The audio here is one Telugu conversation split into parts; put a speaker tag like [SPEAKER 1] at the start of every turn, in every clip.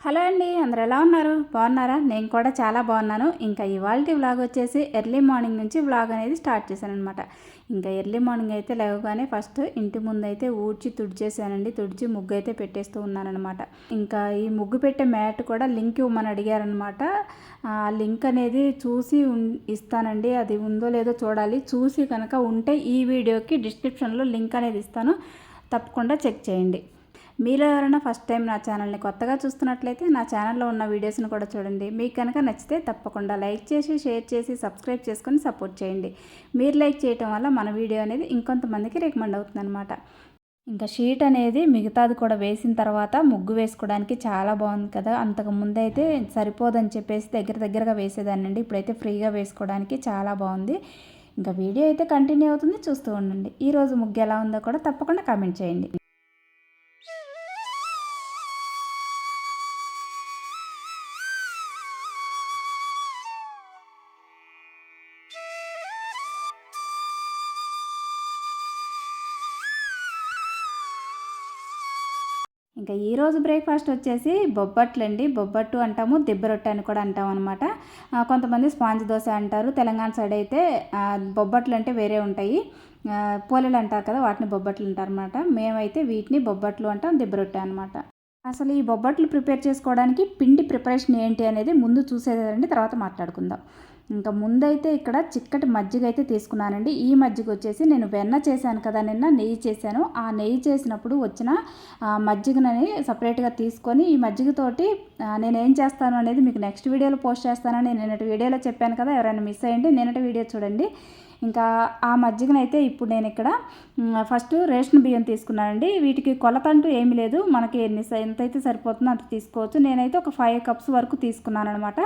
[SPEAKER 1] హలో అండి అందరు ఎలా ఉన్నారు? బాగున్నారా? నేను కూడా చాలా బాగున్నాను. ఇంకా ఇవాళ వ్లాగ్ వచ్చేసి ఎర్లీ మార్నింగ్ నుంచి వ్లాగ్ అనేది స్టార్ట్ చేశాను అనమాట ఇంకా ఎర్లీ మార్నింగ్ అయితే లేవగానే ఫస్ట్ ఇంటి ముందు అయితే ఊడ్చి తుడిచేసానండి. తుడిచి ముగ్గు అయితే పెట్టేస్తూ ఉన్నానమాట ఇంకా ఈ ముగ్గు పెట్టే మ్యాట్ కూడా లింక్ ఇవ్వమని అడిగారనమాట ఆ లింక్ అనేది చూసి ఇస్తానండి. అది ఉందో లేదో చూడాలి. చూసి కనుక ఉంటే ఈ వీడియోకి డిస్క్రిప్షన్లో లింక్ అనేది ఇస్తాను. తప్పకుండా చెక్ చేయండి. మీరు ఎవరైనా ఫస్ట్ టైం నా ఛానల్ని కొత్తగా చూస్తున్నట్లయితే నా ఛానల్లో ఉన్న వీడియోస్ని కూడా చూడండి. మీకు కనుక నచ్చితే తప్పకుండా లైక్ చేసి షేర్ చేసి సబ్స్క్రైబ్ చేసుకొని సపోర్ట్ చేయండి. మీరు లైక్ చేయటం వల్ల మన వీడియో అనేది ఇంకొంతమందికి రికమెండ్ అవుతుందన్నమాట. ఇంకా షీట్ అనేది మిగతాది కూడా వేసిన తర్వాత ముగ్గు వేసుకోవడానికి చాలా బాగుంది కదా. అంతకు ముందు అయితే సరిపోదని చెప్పేసి దగ్గర దగ్గరగా వేసేదానండి ఇప్పుడైతే ఫ్రీగా వేసుకోవడానికి చాలా బాగుంది. ఇంకా వీడియో అయితే కంటిన్యూ అవుతుంది. చూస్తూ ఉండండి. ఈరోజు ముగ్గు ఎలా ఉందో కూడా తప్పకుండా కామెంట్ చేయండి. ఇంకా ఈరోజు బ్రేక్ఫాస్ట్ వచ్చేసి బొబ్బట్లు అండి బొబ్బట్టు అంటాము దిబ్బరొట్టె అని కూడా అంటాం అనమాట కొంతమంది స్పాంజ్ దోశ అంటారు. తెలంగాణ సైడ్ అయితే బొబ్బట్లు అంటే వేరే ఉంటాయి. పోలేలు అంటారు కదా వాటిని బొబ్బట్లు అంటారు అనమాట మేమైతే వీటిని బొబ్బట్లు అంటాం దెబ్బ రొట్టె అనమాట అసలు ఈ బొబ్బట్లు ప్రిపేర్ చేసుకోవడానికి పిండి ప్రిపరేషన్ ఏంటి అనేది ముందు చూసేదండి తర్వాత మాట్లాడుకుందాం. ఇంకా ముందైతే ఇక్కడ చిక్కటి మజ్జిగ అయితే తీసుకున్నానండి. ఈ మజ్జిగ వచ్చేసి నేను వెన్న చేశాను కదా నిన్న నెయ్యి చేశాను. ఆ నెయ్యి చేసినప్పుడు వచ్చిన మజ్జిగనని సపరేట్గా తీసుకొని ఈ మజ్జిగతోటి నేను ఏం చేస్తాను అనేది మీకు నెక్స్ట్ వీడియోలో పోస్ట్ చేస్తానని నిన్నటి వీడియోలో చెప్పాను కదా ఎవరైనా మిస్ అయ్యండి నిన్నటి వీడియో చూడండి. ఇంకా ఆ మజ్జిగనైతే ఇప్పుడు నేను ఇక్కడ ఫస్ట్ రేషన్ బియ్యం తీసుకున్నానండి. వీటికి కొలత అంటూ ఏమీ లేదు. మనకి ఎన్ని ఎంతైతే సరిపోతుందో అంత తీసుకోవచ్చు. నేనైతే ఒక ఫైవ్ కప్స్ వరకు తీసుకున్నాను అనమాట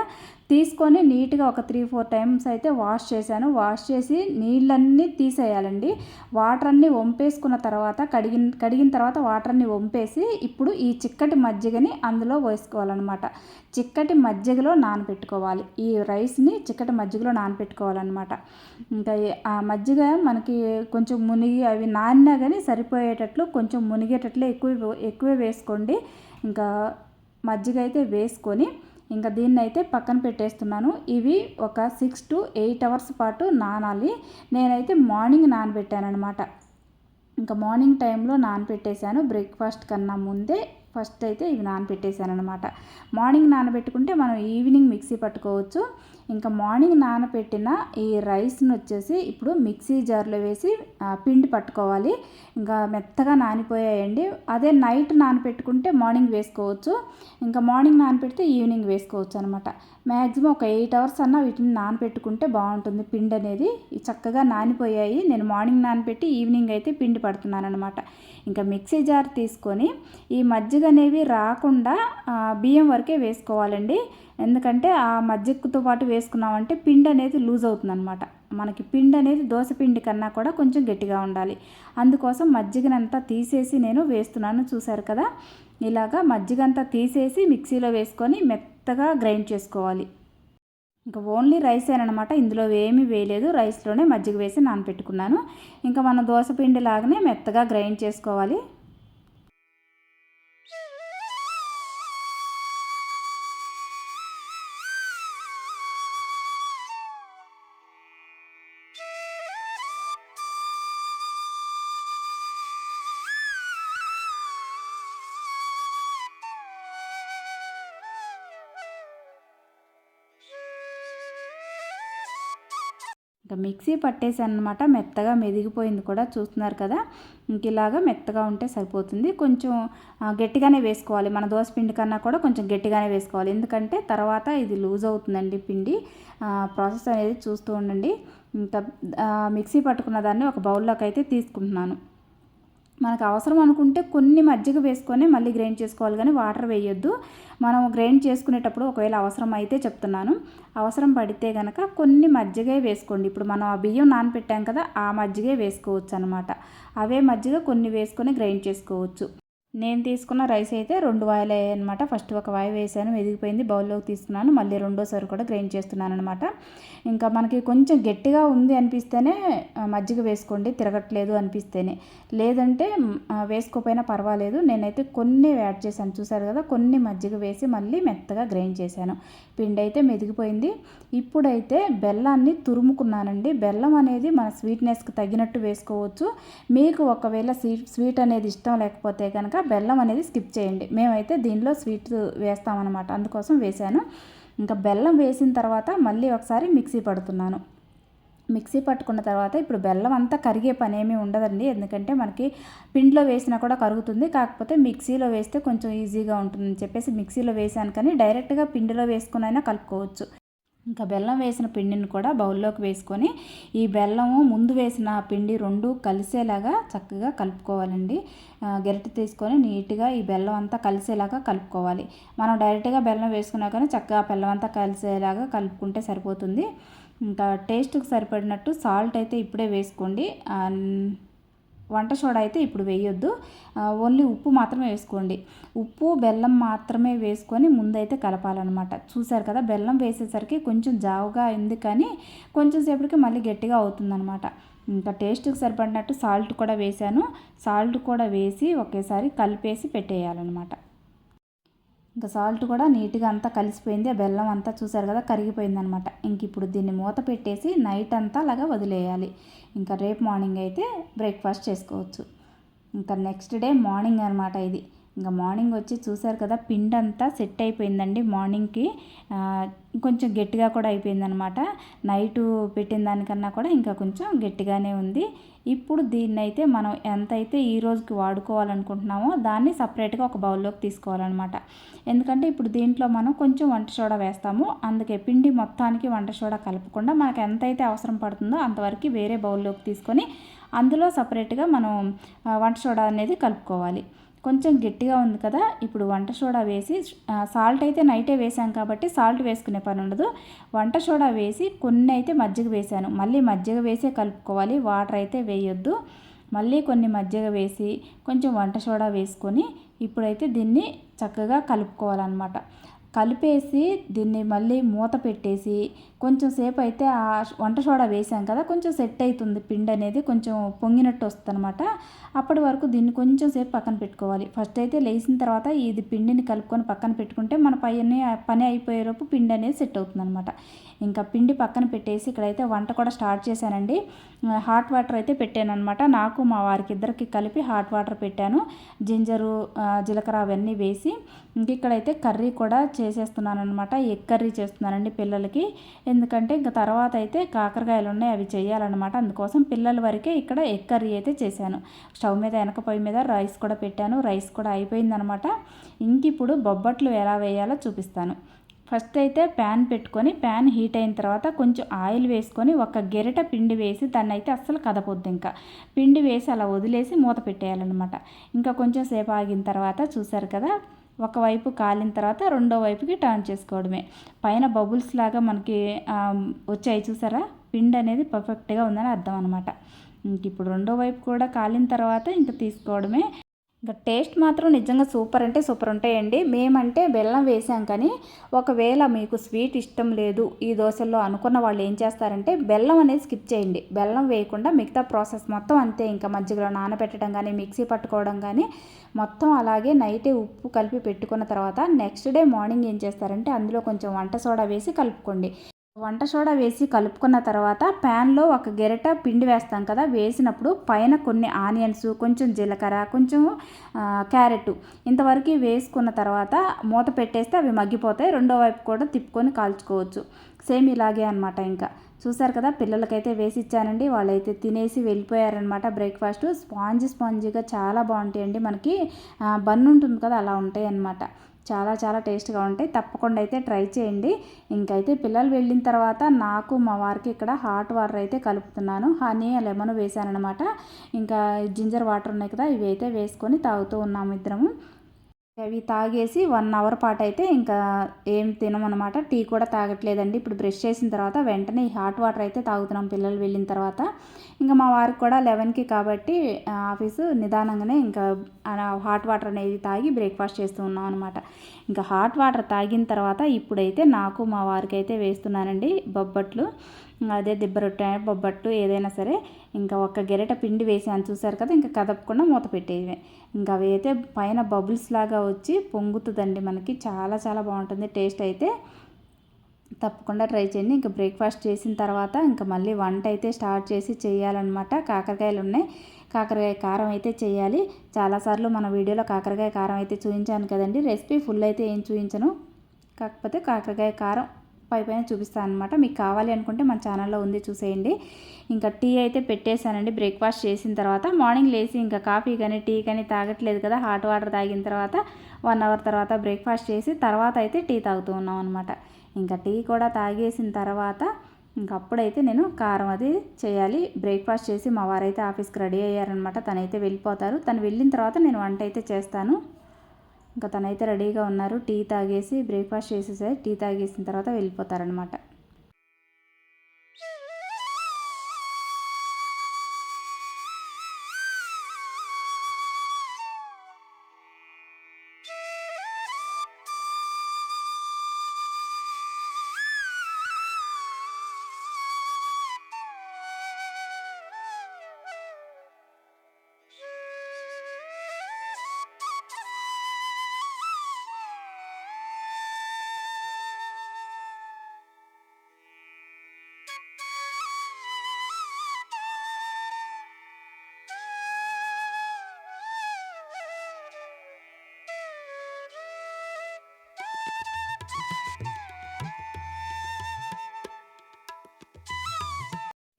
[SPEAKER 1] తీసుకొని నీట్గా ఒక త్రీ ఫోర్ టైమ్స్ అయితే వాష్ చేశాను. వాష్ చేసి నీళ్ళన్నీ తీసేయాలండి. వాటర్ అన్నీ వంపేసుకున్న తర్వాత కడిగిన కడిగిన తర్వాత వాటర్ అన్నీ వంపేసి ఇప్పుడు ఈ చిక్కటి మజ్జిగని అందులో వేసుకోవాలన్నమాట. చిక్కటి మజ్జిగలో నానబెట్టుకోవాలి ఈ రైస్ని చిక్కటి మజ్జిగలో నానబెట్టుకోవాలన్నమాట ఇంకా ఆ మజ్జిగ మనకి కొంచెం మునిగి అవి నానినా కానీ సరిపోయేటట్లు కొంచెం మునిగేటట్లు ఎక్కువ ఎక్కువ వేసుకోండి. ఇంకా మజ్జిగ అయితే వేసుకొని ఇంకా దీన్ని అయితే పక్కన పెట్టేస్తున్నాను. ఇవి ఒక సిక్స్ టు ఎయిట్ అవర్స్ పాటు నానాలి. నేనైతే మార్నింగ్ నానబెట్టాను అనమాట ఇంకా మార్నింగ్ టైంలో నానపెట్టేశాను బ్రేక్ఫాస్ట్ కన్నా ముందే ఫస్ట్ అయితే ఇవి నానబెట్టేశాను అనమాట మార్నింగ్ నానబెట్టుకుంటే మనం ఈవినింగ్ మిక్సీ పట్టుకోవచ్చు. ఇంకా మార్నింగ్ నానబెట్టిన ఈ రైస్ని వచ్చేసి ఇప్పుడు మిక్సీ జార్లో వేసి పిండి పట్టుకోవాలి. ఇంకా మెత్తగా నానిపోయాయండి. అదే నైట్ నానబెట్టుకుంటే మార్నింగ్ వేసుకోవచ్చు. ఇంకా మార్నింగ్ నానబెడితే ఈవినింగ్ వేసుకోవచ్చు అనమాట మ్యాక్సిమం ఒక ఎయిట్ అవర్స్ అన్న వీటిని నానబెట్టుకుంటే బాగుంటుంది పిండి అనేది. చక్కగా నానిపోయాయి. నేను మార్నింగ్ నానబెట్టి ఈవినింగ్ అయితే పిండి పడుతున్నాను అనమాట ఇంకా మిక్సీ జార్ తీసుకొని ఈ మధ్య మజ్జిగ అనేవి రాకుండా బియ్యం వరకే వేసుకోవాలండి. ఎందుకంటే ఆ మజ్జిగతో పాటు వేసుకున్నామంటే పిండి అనేది లూజ్ అవుతుందన్నమాట. మనకి పిండి అనేది దోశ పిండి కన్నా కూడా కొంచెం గట్టిగా ఉండాలి. అందుకోసం మజ్జిగనంతా తీసేసి నేను వేస్తున్నాను చూశారు కదా? ఇలాగా మజ్జిగంతా తీసేసి మిక్సీలో వేసుకొని మెత్తగా గ్రైండ్ చేసుకోవాలి. ఇంకా ఓన్లీ రైస్ అనమాట ఇందులో ఏమీ వేయలేదు. రైస్లోనే మజ్జిగ వేసి నానపెట్టుకున్నాను. ఇంకా మన దోశ పిండి లాగానే మెత్తగా గ్రైండ్ చేసుకోవాలి. Yeah. ఇంకా మిక్సీ పట్టేసాను అనమాట మెత్తగా మెదిగిపోయింది కూడా చూస్తున్నారు కదా. ఇంక ఇలాగా మెత్తగా ఉంటే సరిపోతుంది. కొంచెం గట్టిగానే వేసుకోవాలి. మన దోశ పిండి కన్నా కూడా కొంచెం గట్టిగానే వేసుకోవాలి. ఎందుకంటే తర్వాత ఇది లూజ్ అవుతుందండి పిండి. ప్రాసెస్ అనేది చూస్తూ ఉండండి. ఇంకా మిక్సీ పట్టుకున్న దాన్ని ఒక బౌల్లోకి అయితే తీసుకుంటున్నాను. మనకు అవసరం అనుకుంటే కొన్ని మజ్జిగ వేసుకొని మళ్ళీ గ్రైండ్ చేసుకోవాలి కానీ వాటర్ వేయొద్దు. మనం గ్రైండ్ చేసుకునేటప్పుడు ఒకవేళ అవసరం అయితే చెప్తున్నాను. అవసరం పడితే కనుక కొన్ని మజ్జిగే వేసుకోండి. ఇప్పుడు మనం ఆ బియ్యం నానపెట్టాం కదా ఆ మజ్జిగే వేసుకోవచ్చు అనమాట అవే మజ్జిగ కొన్ని వేసుకొని గ్రైండ్ చేసుకోవచ్చు. నేను తీసుకున్న రైస్ అయితే రెండు వాయిలు అయ్యాయి అనమాట ఫస్ట్ ఒక వాయి వేసాను ఎదిగిపోయింది బౌల్లోకి తీసుకున్నాను. మళ్ళీ రెండోసారి కూడా గ్రైండ్ చేస్తున్నాను అనమాట ఇంకా మనకి కొంచెం గట్టిగా ఉంది అనిపిస్తేనే మజ్జిగ వేసుకోండి తిరగట్లేదు అనిపిస్తేనే. లేదంటే వేసుకోపోయినా పర్వాలేదు. నేనైతే కొన్ని యాడ్ చేశాను. చూసారు కదా కొన్ని మజ్జిగ వేసి మళ్ళీ మెత్తగా గ్రైండ్ చేశాను. పిండి అయితే మెదిగిపోయింది. ఇప్పుడైతే బెల్లాన్ని తురుముకున్నానండి. బెల్లం అనేది మన స్వీట్నెస్కి తగినట్టు వేసుకోవచ్చు. మీకు ఒకవేళ స్వీట్ స్వీట్ అనేది ఇష్టం లేకపోతే కనుక బెల్లం అనేది స్కిప్ చేయండి. మేమైతే దీనిలో స్వీట్ వేస్తామన్నమాట. అందుకోసం వేశాను. ఇంకా బెల్లం వేసిన తర్వాత మళ్ళీ ఒకసారి మిక్సీ పడుతున్నాను. మిక్సీ పట్టుకున్న తర్వాత ఇప్పుడు బెల్లం అంతా కరిగే పని ఏమీ ఉండదండి. ఎందుకంటే మనకి పిండిలో వేసినా కూడా కరుగుతుంది. కాకపోతే మిక్సీలో వేస్తే కొంచెం ఈజీగా ఉంటుందని చెప్పేసి మిక్సీలో వేసాను కానీ డైరెక్ట్గా పిండిలో వేసుకునైనా కలుపుకోవచ్చు. ఇంకా బెల్లం వేసిన పిండిని కూడా బౌల్లోకి వేసుకొని ఈ బెల్లము ముందు వేసిన పిండి రెండు కలిసేలాగా చక్కగా కలుపుకోవాలండి. గరిటె తీసుకొని నీట్గా ఈ బెల్లం అంతా కలిసేలాగా కలుపుకోవాలి. మనం డైరెక్ట్గా బెల్లం వేసుకున్నా కానీ చక్కగా బెల్లం అంతా కలిసేలాగా కలుపుకుంటే సరిపోతుంది. ఇంకా టేస్ట్కి సరిపడినట్టు సాల్ట్ అయితే ఇప్పుడే వేసుకోండి. వంట సోడా అయితే ఇప్పుడు వేయొద్దు. ఓన్లీ ఉప్పు మాత్రమే వేసుకోండి. ఉప్పు బెల్లం మాత్రమే వేసుకొని ముందైతే కలపాలన్నమాట. చూసారు కదా బెల్లం వేసేసరికి కొంచెం జావుగా అయింది కానీ కొంచెం సేపటికి మళ్ళీ గట్టిగా అవుతుందన్నమాట. ఇంకా టేస్ట్కి సరిపడినట్టు సాల్ట్ కూడా వేసాను సాల్ట్ కూడా వేసి ఒకేసారి కలిపేసి పెట్టేయాలన్నమాట. ఇంకా సాల్ట్ కూడా నీట్గా అంతా కలిసిపోయింది. ఆ బెల్లం అంతా చూసారు కదా కరిగిపోయింది అనమాట ఇంక ఇప్పుడు దీన్ని మూత పెట్టేసి నైట్ అంతా అలాగా వదిలేయాలి. ఇంకా రేపు మార్నింగ్ అయితే బ్రేక్ఫాస్ట్ చేసుకోవచ్చు. ఇంకా నెక్స్ట్ డే మార్నింగ్ అనమాట ఇది. ఇంకా మార్నింగ్ వచ్చి చూసారు కదా పిండి అంతా సెట్ అయిపోయిందండి మార్నింగ్కి. కొంచెం గట్టిగా కూడా అయిపోయిందనమాట. నైటు పెట్టిన దానికన్నా కూడా ఇంకా కొంచెం గట్టిగానే ఉంది. ఇప్పుడు దీన్ని అయితే మనం ఎంతైతే ఈ రోజుకి వాడుకోవాలనుకుంటున్నామో దాన్ని సపరేట్గా ఒక బౌల్లోకి తీసుకోవాలన్నమాట ఎందుకంటే ఇప్పుడు దీంట్లో మనం కొంచెం వంట సోడా వేస్తాము. అందుకే పిండి మొత్తానికి వంట సోడా కలపకుండా మనకు ఎంతైతే అవసరం పడుతుందో అంతవరకు వేరే బౌల్లోకి తీసుకొని అందులో సపరేట్గా మనం వంట సోడా అనేది కలుపుకోవాలి. కొంచెం గట్టిగా ఉంది కదా ఇప్పుడు వంట సోడా వేసి సాల్ట్ అయితే నైటే వేసాం కాబట్టి సాల్ట్ వేసుకునే పని ఉండదు. వంట సోడా వేసి కొన్ని అయితే మజ్జిగ వేసాను. మళ్ళీ మజ్జిగ వేసే కలుపుకోవాలి. వాటర్ అయితే వేయొద్దు. మళ్ళీ కొన్ని మజ్జిగ వేసి కొంచెం వంట సోడా వేసుకొని ఇప్పుడైతే దీన్ని చక్కగా కలుపుకోవాలన్నమాట. కలిపేసి దీన్ని మళ్ళీ మూత పెట్టేసి కొంచెం సేపు అయితే ఆ వంట సోడా వేసాం కదా కొంచెం సెట్ అవుతుంది పిండి అనేది కొంచెం పొంగినట్టు వస్తుంది అనమాట అప్పటి వరకు దీన్ని కొంచెం సేపు పక్కన పెట్టుకోవాలి. ఫస్ట్ అయితే లేచిన తర్వాత ఇది పిండిని కలుపుకొని పక్కన పెట్టుకుంటే మన పైన పని అయిపోయేలోపు పిండి అనేది సెట్ అవుతుంది అనమాట ఇంకా పిండి పక్కన పెట్టేసి ఇక్కడైతే వంట కూడా స్టార్ట్ చేశానండి. హాట్ వాటర్ అయితే పెట్టాను అనమాట నాకు మా వారికి ఇద్దరికి కలిపి హాట్ వాటర్ పెట్టాను. జింజరు జీలకర్ర అవన్నీ వేసి ఇంక ఇక్కడైతే కర్రీ కూడా చేసేస్తున్నాను అనమాట ఎగ్ కర్రీ చేస్తున్నానండి పిల్లలకి. ఎందుకంటే ఇంకా తర్వాత అయితే కాకరకాయలు ఉన్నాయి అవి చేయాలన్నమాట. అందుకోసం పిల్లల వరకే ఇక్కడ ఎగ్ కర్రీ అయితే చేశాను. స్టవ్ మీద వెనక పొయ్యి మీద రైస్ కూడా పెట్టాను. రైస్ కూడా అయిపోయిందనమాట ఇంక ఇప్పుడు బొబ్బట్లు ఎలా వేయాలో చూపిస్తాను. ఫస్ట్ అయితే ప్యాన్ పెట్టుకొని ప్యాన్ హీట్ అయిన తర్వాత కొంచెం ఆయిల్ వేసుకొని ఒక గెరిట పిండి వేసి దాన్ని అయితే అస్సలు కదపొద్దు ఇంకా. పిండి వేసి అలా వదిలేసి మూత పెట్టేయాలన్నమాట. ఇంకా కొంచెం సేపు ఆగిన తర్వాత చూసారు కదా ఒకవైపు కాలిన తర్వాత రెండో వైపుకి టర్న్ చేసుకోవడమే. పైన బబుల్స్ లాగా మనకి వచ్చాయి చూసారా? పిండి అనేది పర్ఫెక్ట్గా ఉందని అర్థం అనమాట ఇంక ఇప్పుడు రెండో వైపు కూడా కాలిన తర్వాత ఇంకా తీసుకోవడమే. ఇంకా టేస్ట్ మాత్రం నిజంగా సూపర్ అంటే సూపర్ ఉంటాయండి. మేమంటే బెల్లం వేసాం కానీ ఒకవేళ మీకు స్వీట్ ఇష్టం లేదు ఈ దోశల్లో అనుకున్న వాళ్ళు ఏం చేస్తారంటే బెల్లం అనేది స్కిప్ చేయండి. బెల్లం వేయకుండా మిగతా ప్రాసెస్ మొత్తం అంతే. ఇంకా మజ్జిగలో నానబెట్టడం కానీ మిక్సీ పట్టుకోవడం కానీ మొత్తం అలాగే నైటే ఉప్పు కలిపి పెట్టుకున్న తర్వాత నెక్స్ట్ డే మార్నింగ్ ఏం చేస్తారంటే అందులో కొంచెం వంట సోడా వేసి కలుపుకోండి. వంట సోడా వేసి కలుపుకున్న తర్వాత ప్యాన్లో ఒక గెరట పిండి వేస్తాం కదా వేసినప్పుడు పైన కొన్ని ఆనియన్స్ కొంచెం జీలకర్ర కొంచెం క్యారెట్ ఇంతవరకు వేసుకున్న తర్వాత మూత పెట్టేస్తే అవి మగ్గిపోతాయి. రెండో వైపు కూడా తిప్పుకొని కాల్చుకోవచ్చు. సేమ్ ఇలాగే అనమాట ఇంకా. చూసారు కదా పిల్లలకైతే వేసి ఇచ్చానండి. వాళ్ళైతే తినేసి వెళ్ళిపోయారనమాట బ్రేక్ఫాస్ట్. స్పాంజ్ స్పాంజీగా చాలా బాగుంటాయండి. మనకి బన్ ఉంటుంది కదా అలా ఉంటాయి అన్నమాట చాలా చాలా టేస్ట్గా ఉంటాయి. తప్పకుండా అయితే ట్రై చేయండి. ఇంకైతే పిల్లలు వెళ్ళిన తర్వాత నాకు మా వారికి ఇక్కడ హాట్ వాటర్ అయితే కలుపుతున్నాను. హనీ లెమన్ వేశానమాట ఇంకా జింజర్ వాటర్ ఉన్నాయి కదా ఇవి అయితే వేసుకొని తాగుతూ ఉన్నాము ఇద్దరము. అవి తాగేసి వన్ అవర్ పాటు అయితే ఇంకా ఏం తినమనమాట టీ కూడా తాగట్లేదండి. ఇప్పుడు బ్రష్ చేసిన తర్వాత వెంటనే ఈ హాట్ వాటర్ అయితే తాగుతున్నాం పిల్లలు వెళ్ళిన తర్వాత. ఇంకా మా వారికి కూడా లెవెన్కి కాబట్టి ఆఫీసు నిదానంగానే ఇంకా హాట్ వాటర్ అనేది తాగి బ్రేక్ఫాస్ట్ చేస్తూ ఉన్నాం అనమాట ఇంకా హాట్ వాటర్ తాగిన తర్వాత ఇప్పుడైతే నాకు మా వారికి అయితే వేస్తున్నానండి బొబ్బట్లు. అదే దిబ్బ రొట్టె బొబ్బట్టు ఏదైనా సరే ఇంకా ఒక గెరెట పిండి వేసాను చూసారు కదా ఇంకా కదపకుండా మూత పెట్టేవి ఇంకా అవి అయితే పైన బబుల్స్ లాగా వచ్చి పొంగుతుందండి మనకి. చాలా చాలా బాగుంటుంది. టేస్ట్ అయితే తప్పకుండా ట్రై చేయండి. ఇంకా బ్రేక్ఫాస్ట్ చేసిన తర్వాత ఇంకా మళ్ళీ వంట అయితే స్టార్ట్ చేసి చేయాలన్నమాట. కాకరకాయలు ఉన్నాయి. కాకరకాయ కారం అయితే చేయాలి. చాలాసార్లు మన వీడియోలో కాకరకాయ కారం అయితే చూపించాను కదండి. రెసిపీ ఫుల్ అయితే ఏం చూపించను. కాకపోతే కాకరకాయ కారం పై పైన చూపిస్తాను అనమాట మీకు కావాలి అనుకుంటే మన ఛానల్లో ఉంది చూసేయండి. ఇంకా టీ అయితే పెట్టేశానండి. బ్రేక్ఫాస్ట్ చేసిన తర్వాత మార్నింగ్ లేచి ఇంకా కాఫీ కానీ టీ కానీ తాగట్లేదు కదా. హాట్ వాటర్ తాగిన తర్వాత వన్ అవర్ తర్వాత బ్రేక్ఫాస్ట్ చేసి తర్వాత అయితే టీ తాగుతూ ఉన్నాం అనమాట ఇంకా టీ కూడా తాగేసిన తర్వాత ఇంకా అప్పుడైతే నేను కారం అది చేయాలి. బ్రేక్ఫాస్ట్ చేసి మా వారైతే ఆఫీస్కి రెడీ అయ్యారనమాట తనైతే వెళ్ళిపోతారు. తను వెళ్ళిన తర్వాత నేను వంట అయితే చేస్తాను. ఇంకా తనైతే రెడీగా ఉన్నారు. టీ తాగేసి బ్రేక్ఫాస్ట్ చేసేసారి. టీ తాగేసిన తర్వాత వెళ్ళిపోతారనమాట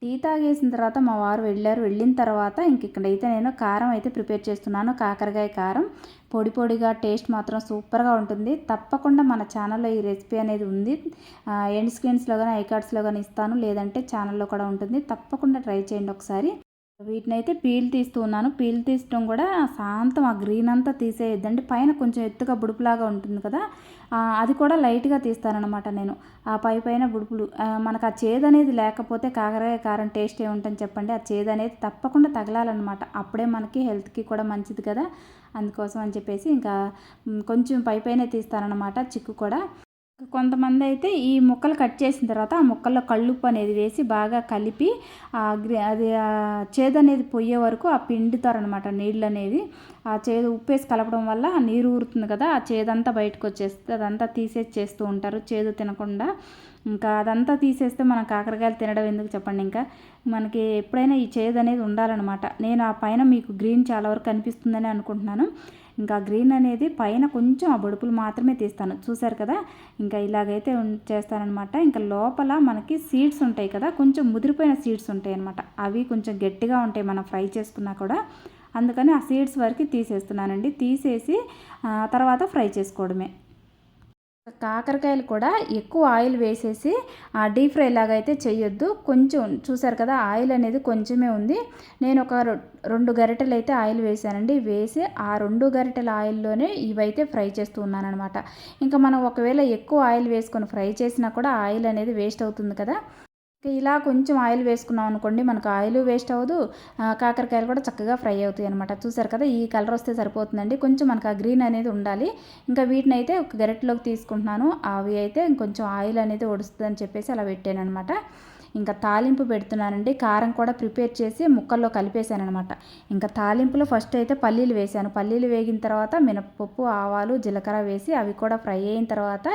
[SPEAKER 1] టీ తాగేసిన తర్వాత మా వారు వెళ్ళారు. వెళ్ళిన తర్వాత ఇంక ఇక్కడైతే నేను కారం అయితే ప్రిపేర్ చేస్తున్నాను. కాకరకాయ కారం. పొడి పొడిగా టేస్ట్ మాత్రం సూపర్గా ఉంటుంది. తప్పకుండా మన ఛానల్లో ఈ రెసిపీ అనేది ఉంది. ఎండ్ స్క్రీన్స్లో కానీ ఐకార్డ్స్లో కానీ ఇస్తాను. లేదంటే ఛానల్లో కూడా ఉంటుంది. తప్పకుండా ట్రై చేయండి ఒకసారి. వీటిని అయితే పీల్ తీస్తూ ఉన్నాను. పీల్ తీయటం కూడా శాంతం ఆ గ్రీన్ అంతా తీసేయద్దండి. పైన కొంచెం ఎత్తుగా బుడుపులాగా ఉంటుంది కదా అది కూడా లైట్గా తీస్తానమాట నేను. ఆ పై పైన బుడుపులు మనకు ఆ చేదు అనేది లేకపోతే కాకరకాయ కారం టేస్ట్ ఏముంటుంది చెప్పండి. ఆ చేదు అనేది తప్పకుండా తగలాలన్నమాట. అప్పుడే మనకి హెల్త్కి కూడా మంచిది కదా అందుకోసం అని చెప్పేసి ఇంకా కొంచెం పై పైన తీస్తానన్నమాట చిక్కు కూడా. కొంతమంది అయితే ఈ ముక్కలు కట్ చేసిన తర్వాత ఆ ముక్కల్లో కళ్ళుప్పు అనేది వేసి బాగా కలిపి అది చేదు అనేది పొయ్యే వరకు ఆ పిండుతారనమాట నీళ్ళు అనేది. ఆ చేదు ఉప్పు వేసి కలపడం వల్ల నీరు ఊరుతుంది కదా ఆ చేదంతా బయటకు వచ్చేస్తుంది అదంతా తీసేసి చేస్తూ ఉంటారు చేదు తినకుండా. ఇంకా అదంతా తీసేస్తే మనం కాకరకాయలు తినడం ఎందుకు చెప్పండి ఇంకా? మనకి ఎప్పుడైనా ఈ చేదు అనేది ఉండాలన్నమాట. నేను ఆ పైన మీకు గ్రీన్ చాలా వరకు కనిపిస్తుందని అనుకుంటున్నాను. ఇంకా గ్రీన్ అనేది పైన కొంచెం ఆ బొడుపులు మాత్రమే తీస్తాను. చూసారు కదా? ఇంకా ఇలాగైతే చేస్తానమాట ఇంకా లోపల మనకి సీడ్స్ ఉంటాయి కదా? కొంచెం ముదిరిపోయిన సీడ్స్ ఉంటాయి అనమాట అవి కొంచెం గట్టిగా ఉంటాయి మనం ఫ్రై చేసుకున్నా కూడా. అందుకని ఆ సీడ్స్ వరకు తీసేస్తున్నానండి. తీసేసి తర్వాత ఫ్రై చేసుకోవడమే. కాకరకాయలు కూడా ఎక్కువ ఆయిల్ వేసేసి డీప్ ఫ్రై లాగా అయితే చేయొద్దు కొంచెం చూసారు కదా ఆయిల్ అనేది కొంచెమే ఉంది. నేను ఒక రెండు గరిటెలు అయితే ఆయిల్ వేసానండి. వేసి ఆ రెండు గరిటెల ఆయిల్లోనే ఇవైతే ఫ్రై చేస్తూ ఉన్నాను అనమాట ఇంకా మనం ఒకవేళ ఎక్కువ ఆయిల్ వేసుకొని ఫ్రై చేసినా కూడా ఆయిల్ అనేది వేస్ట్ అవుతుంది కదా. ఇలా కొంచెం ఆయిల్ వేసుకున్నాం అనుకోండి మనకు ఆయిల్ వేస్ట్ అవ్వదు. కాకరకాయలు కూడా చక్కగా ఫ్రై అవుతాయి అనమాట చూసారు కదా ఈ కలర్ వస్తే సరిపోతుందండి. కొంచెం మనకు ఆ గ్రీన్ అనేది ఉండాలి. ఇంకా వీటిని అయితే ఒక గరెట్లోకి తీసుకుంటున్నాను. అవి అయితే ఇంకొంచెం ఆయిల్ అనేది వడుస్తుందని చెప్పేసి అలా పెట్టాను అనమాట ఇంకా తాలింపు పెడుతున్నానండి. కారం కూడా ప్రిపేర్ చేసి ముక్కల్లో కలిపేశాను అనమాట ఇంకా తాలింపులో ఫస్ట్ అయితే పల్లీలు వేసాను పల్లీలు వేగిన తర్వాత మినపప్పు ఆవాలు జీలకర్ర వేసి అవి కూడా ఫ్రై అయిన తర్వాత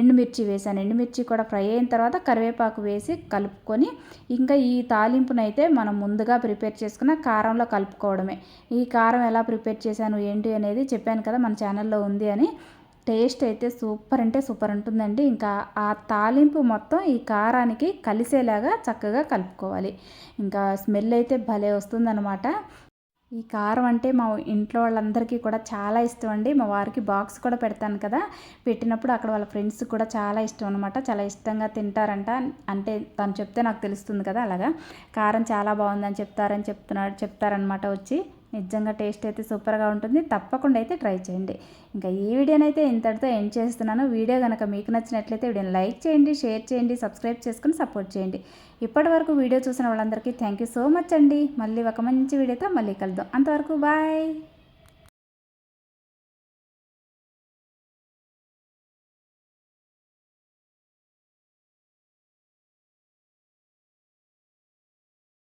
[SPEAKER 1] ఎండుమిర్చి వేసాను ఎండుమిర్చి కూడా ఫ్రై అయిన తర్వాత కరివేపాకు వేసి కలుపుకొని ఇంకా ఈ తాలింపునైతే మనం ముందుగా ప్రిపేర్ చేసుకున్న కారంలో కలుపుకోవడమే. ఈ కారం ఎలా ప్రిపేర్ చేశాను ఏంటి అనేది చెప్పాను కదా మన ఛానల్లో ఉంది అని. టేస్ట్ అయితే సూపర్ అంటే సూపర్ ఉంటుందండి. ఇంకా ఆ తాలింపు మొత్తం ఈ కారానికి కలిసేలాగా చక్కగా కలుపుకోవాలి. ఇంకా స్మెల్ అయితే భలే వస్తుందన్నమాట. ఈ కారం అంటే మా ఇంట్లో వాళ్ళందరికీ కూడా చాలా ఇష్టం అండి. మా వారికి బాక్స్ కూడా పెడతాను కదా. పెట్టినప్పుడు అక్కడ వాళ్ళ ఫ్రెండ్స్ కూడా చాలా ఇష్టం అనమాట చాలా ఇష్టంగా తింటారంట. అంటే తను చెప్తే నాకు తెలుస్తుంది కదా అలాగా. కారం చాలా బాగుందని చెప్తారని చెప్తున్నాడు చెప్తారనమాట వచ్చి. నిజంగా టేస్ట్ అయితే సూపర్గా ఉంటుంది. తప్పకుండా అయితే ట్రై చేయండి. ఇంకా ఈ వీడియోనైతే ఇంతటితో ఎండ్ చేస్తున్నాను. వీడియో కనుక మీకు నచ్చినట్లయితే వీడియోని లైక్ చేయండి షేర్ చేయండి సబ్స్క్రైబ్ చేసుకుని సపోర్ట్ చేయండి. ఇప్పటి వరకు వీడియో చూసిన వాళ్ళందరికీ థ్యాంక్ యూ సో మచ్ అండి. మళ్ళీ ఒక మంచి వీడియోతో మళ్ళీ కలుద్దాం. అంతవరకు బాయ్.